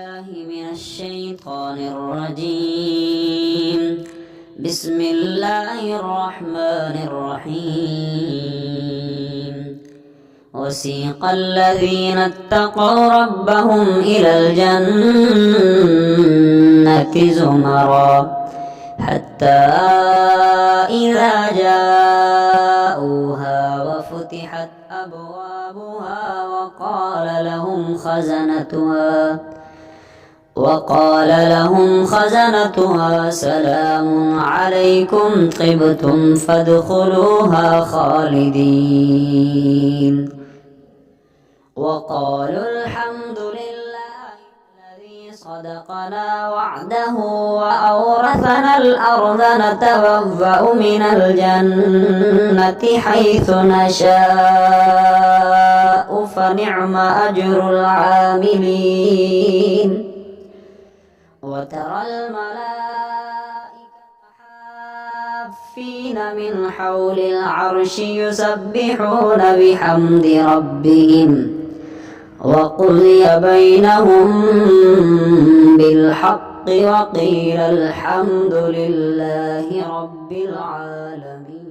بالله من الشيطان الرجيم. بسم الله الرحمن الرحيم. وسيق الذين اتقوا ربهم إلى الجنة زمرا. حتى إذا جاءوها وفتحت أبوابها وقال لهم خزنتها. وقال لهم خزنتها سلام عليكم طبتم فادخلوها خالدين. وقالوا الحمد لله الذي صدقنا وعده وأورثنا الأرض نتبوأ من الجنة حيث نشاء فنعم أجر العاملين. وترى الملائكة حافين من حول العرش يسبحون بحمد ربهم. وقضي بينهم بالحق وقيل الحمد لله رب العالمين.